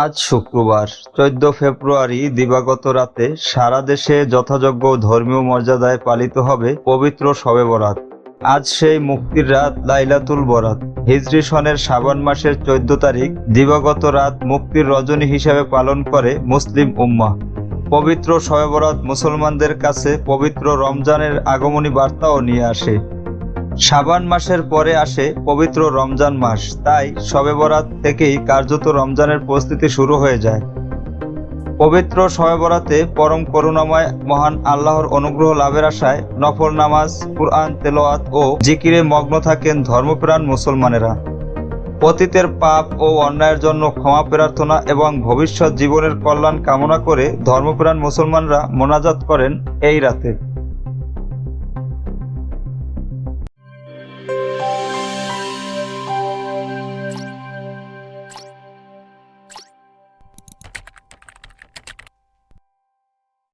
আজ শুক্রবার, চোদ্দ ফেব্রুয়ারি দিবাগত রাতে সারা দেশে যথাযোগ্য ধর্মীয় মর্যাদায় পালিত হবে পবিত্র শবে বরাত। আজ সেই মুক্তির রাত লাইলাতুল বরাত। হিজরি সনের শ্রাবণ মাসের চোদ্দ তারিখ দিবাগত রাত মুক্তির রজনী হিসেবে পালন করে মুসলিম উম্মা পবিত্র শবে বরাত মুসলমানদের কাছে পবিত্র রমজানের আগমনী বার্তাও নিয়ে আসে। শাবান মাসের পরে আসে পবিত্র রমজান মাস, তাই শবে বরাত থেকেই কার্যত রমজানের প্রস্তুতি শুরু হয়ে যায়। পবিত্র শবে বরাতে পরম করুণাময় মহান আল্লাহর অনুগ্রহ লাভের আশায় নফল নামাজ, কুরআন, তেলাওয়াত ও জিকিরে মগ্ন থাকেন ধর্মপ্রাণ মুসলমানেরা। অতীতের পাপ ও অন্যায়ের জন্য ক্ষমা প্রার্থনা এবং ভবিষ্যৎ জীবনের কল্যাণ কামনা করে ধর্মপ্রাণ মুসলমানরা মোনাজাত করেন এই রাতে।